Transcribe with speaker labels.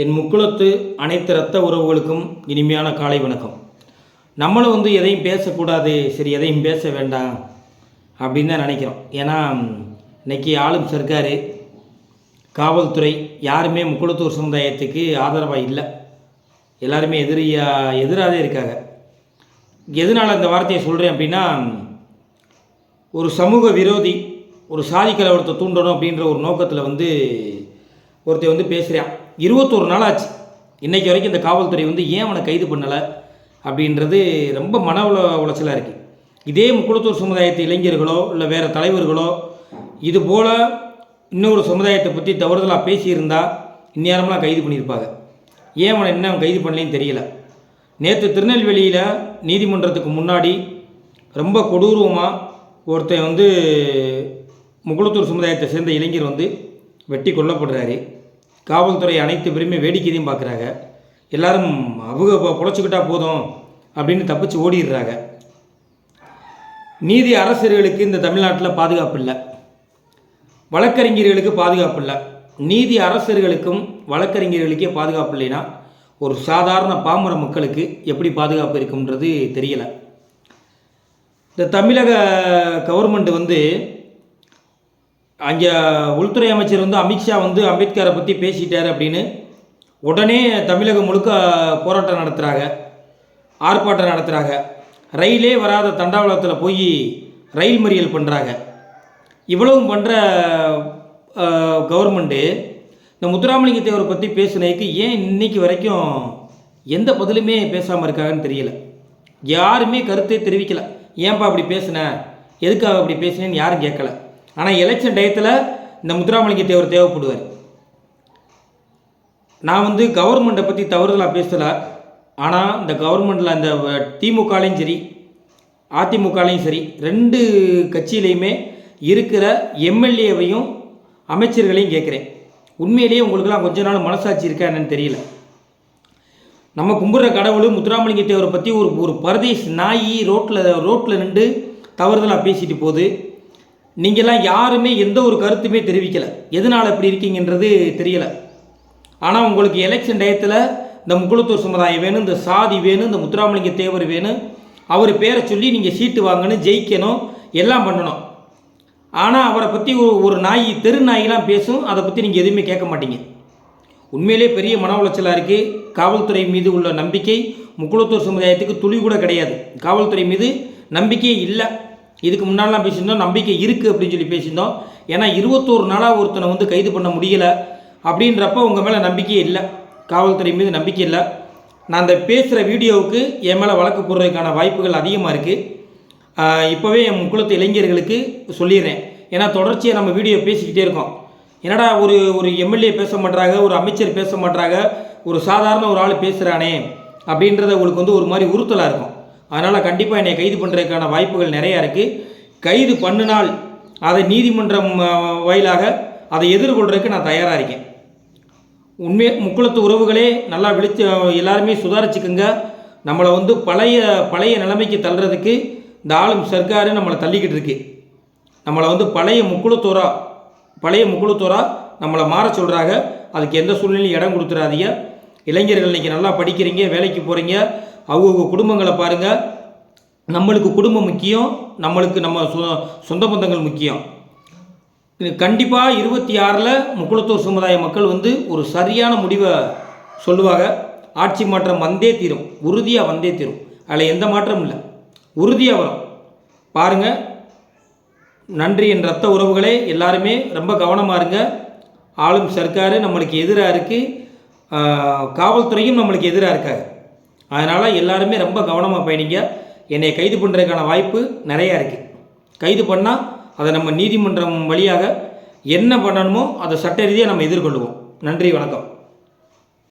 Speaker 1: என் முக்குளத்து அனைத்து இரத்த உறவுகளுக்கும் இனிமையான காலை வணக்கம். நம்மளும் வந்து எதையும் பேசக்கூடாது சரி எதையும் பேச வேண்டாம் அப்படின்னு தான் நினைக்கிறோம். ஏன்னா இன்னைக்கு ஆளும் சர்க்கார் காவல்துறை யாருமே முக்குளத்தூர் சமுதாயத்துக்கு ஆதரவாக இல்லை. எல்லாருமே எதிரியா எதிராகவே இருக்காங்க. எதனால் இந்த வார்த்தையை சொல்கிறேன் அப்படின்னா ஒரு சமூக விரோதி ஒரு சாதி கலவரத்தை தூண்டணும் அப்படின்ற ஒரு நோக்கத்தில் வந்து ஒருத்தன் வந்து பேசுகிறான் இருபத்தோரு நாள் ஆச்சு இன்றைக்கு வரைக்கும் இந்த காவல்துறை வந்து ஏன் அவனை கைது பண்ணலை? அப்படின்றது ரொம்ப மன உள உளைச்சலாக இருக்குது இதே முக்குளத்தூர் சமுதாயத்து இளைஞர்களோ இல்லை வேறு தலைவர்களோ இது போல் இன்னொரு சமுதாயத்தை பற்றி தவறுதலாக பேசியிருந்தா இந்நேரம்லாம் கைது பண்ணியிருப்பாங்க. ஏன் அவனை என்ன கைது பண்ணலைன்னு தெரியல. நேற்று திருநெல்வேலியில் நீதிமன்றத்துக்கு முன்னாடி ரொம்ப கொடூரமாக ஒருத்தன் வந்து முகுளத்தூர் சமுதாயத்தை சேர்ந்த இளைஞர் வந்து வெட்டி கொல்லப்படுறாரு. காவல்துறை அனைத்து பேருமே வேடிக்கையும் பார்க்குறாங்க. எல்லாரும் அவங்க பொ- பொழைச்சிக்கிட்டா போதும் அப்படின்னு தப்பிச்சு ஓடிடுறாங்க. நீதி அரசர்களுக்கு இந்த தமிழ்நாட்டில் பாதுகாப்பு இல்லை. வழக்கறிஞர்களுக்கு பாதுகாப்பு இல்லை. நீதி அரசர்களுக்கும் வழக்கறிஞர்களுக்கே பாதுகாப்பு இல்லைன்னா ஒரு சாதாரண பாமர மக்களுக்கு எப்படி பாதுகாப்பு இருக்கும்ன்றது தெரியலை. இந்த தமிழக கவர்மெண்ட் வந்து அங்கே உள்துறை அமைச்சர் வந்து அமித்ஷா வந்து அம்பேத்கரை பற்றி பேசிட்டார் அப்படின்னு. உடனே தமிழகம் முழுக்க போராட்டம் நடத்துகிறாங்க ஆர்ப்பாட்டம் நடத்துகிறாங்க ரயிலே வராத தண்டாவளத்தில் போய் ரயில் மறியல் பண்ணுறாங்க இவ்வளவும் பண்ணுற கவர்மெண்ட்டு இந்த முத்துராமலிங்க தேவரை பற்றி பேசுனதுக்கு ஏன் இன்னைக்கு வரைக்கும் எந்த பதிலுமே பேசாமல் இருக்காங்கன்னு தெரியல. யாருமே கருத்தே தெரிவிக்கலை. ஏன்பா அப்படி பேசின? எதுக்காக அப்படி பேசுனேன்னு யாரும் கேட்கல. ஆனால் எலெக்ஷன் டயத்தில் இந்த முத்துராமலிங்க தேவர் தேவைப்படுவார். நான் வந்து கவர்மெண்ட்டை பற்றி தவறுதலாக பேசலை. ஆனால் இந்த கவர்மெண்ட்டில் அந்த திமுகலையும் சரி அதிமுகலையும் சரி ரெண்டு கட்சியிலையுமே இருக்கிற எம்எல்ஏவையும் அமைச்சர்களையும் கேட்குறேன். உண்மையிலேயே உங்களுக்கெல்லாம் கொஞ்ச நாள் மனசாட்சி இருக்கா என்னன்னு தெரியல. நம்ம கும்பிட்ற கடவுள் முத்துராமலிங்க தேவரை பற்றி ஒரு ஒரு பரதேஷ் நாயி ரோட்டில் ரோட்டில் நின்று தவறுதலாக பேசிட்டு போகுது. நீங்கள்லாம் யாருமே எந்த ஒரு கருத்துமே தெரிவிக்கலை. எதனால் இப்படி இருக்கீங்கன்றது தெரியலை. ஆனால் உங்களுக்கு எலெக்ஷன் டயத்தில் இந்த முக்குளத்தூர் சமுதாயம் வேணும் இந்த சாதி வேணும் இந்த முத்துராமலிங்க தேவர் வேணும். அவர் பேரை சொல்லி நீங்கள் சீட்டு வாங்கணும் ஜெயிக்கணும் எல்லாம் பண்ணணும். ஆனால் அவரை பற்றி ஒரு ஒரு நாய் தெரு நாயெல்லாம் பேசும் அதை பற்றி நீங்கள் எதுவுமே கேட்க மாட்டீங்க. உண்மையிலே பெரிய மன உளைச்சலாக இருக்குது காவல்துறை மீது உள்ள நம்பிக்கை முக்குளத்தூர் சமுதாயத்துக்கு துளி கூட கிடையாது. காவல்துறை மீது நம்பிக்கையே இல்லை. இதுக்கு முன்னாடிலாம் பேசியிருந்தோம் நம்பிக்கை இருக்குது அப்படின்னு சொல்லி பேசியிருந்தோம். ஏன்னா இருபத்தோரு நாளாக ஒருத்தனை வந்து கைது பண்ண முடியலை அப்படின்றப்ப உங்கள் மேலே நம்பிக்கையே இல்லை. காவல்துறை மீது நம்பிக்கை இல்லை. நான் அந்த பேசுகிற வீடியோவுக்கு என் மேலே வழக்கு போடுறதுக்கான வாய்ப்புகள் அதிகமாக இருக்குது இப்போவே என் குலத்து இளைஞர்களுக்கு சொல்லிடுறேன். ஏன்னா தொடர்ச்சியாக நம்ம வீடியோ பேசிக்கிட்டே இருக்கோம். என்னடா ஒரு ஒரு எம்எல்ஏ பேச மாட்டாங்க ஒரு அமைச்சர் பேச மாட்டாங்க ஒரு சாதாரண ஒரு ஆள் பேசுகிறானே அப்படின்றத உங்களுக்கு வந்து ஒரு மாதிரி உறுத்தலாக இருக்கும். அதனால் கண்டிப்பாக என்னை கைது பண்ணுறதுக்கான வாய்ப்புகள் நிறையா இருக்குது கைது பண்ணினால் அதை நீதிமன்றம் வாயிலாக அதை எதிர்கொள்கிறதுக்கு நான் தயாராக இருக்கேன். உண்மை முக்குளத்து உறவுகளே நல்லா விழித்து எல்லாருமே சுதாரிச்சுக்குங்க. நம்மளை வந்து பழைய பழைய நிலைமைக்கு தள்ளுறதுக்கு இந்த ஆளும் சர்க்காரு நம்மளை தள்ளிக்கிட்டு இருக்கு. நம்மளை வந்து பழைய முக்குளத்தோரா பழைய முக்குளத்தோரா நம்மளை மாற சொல்கிறாங்க அதுக்கு எந்த சூழ்நிலையும் இடம் கொடுத்துறாதீங்க இளைஞர்கள் இன்றைக்கி நல்லா படிக்கிறீங்க வேலைக்கு போகிறீங்க அவங்கவுங்க குடும்பங்களை பாருங்கள் நம்மளுக்கு குடும்பம் முக்கியம் நம்மளுக்கு நம்ம சொ- சொந்த பந்தங்கள் முக்கியம். கண்டிப்பாக இருபத்தி ஆறில் முக்குளத்தூர் சமுதாய மக்கள் வந்து ஒரு சரியான முடிவை சொல்லுவாங்க. ஆட்சி மாற்றம் வந்தே தீரும் உறுதியாக வந்தே தீரும். அதில் எந்த மாற்றமும் இல்லை உறுதியாக வரும். பாருங்கள் நன்றி என் ரத்த உறவுகளே எல்லாருமே ரொம்ப கவனமாக இருங்க. ஆளும் சர்க்காரு நம்மளுக்கு எதிராக இருக்குது காவல்துறையும் நம்மளுக்கு எதிராக இருக்காங்க அதனால் எல்லாருமே ரொம்ப கவனமாக பயணிங்க என்னை கைது பண்ணுறதுக்கான வாய்ப்பு நிறையா இருக்குது கைது பண்ணால் அதை நம்ம நீதிமன்றம் வழியாக என்ன பண்ணணுமோ அதை சட்ட ரீதியாக நம்ம எதிர்கொள்வோம் நன்றி வணக்கம்.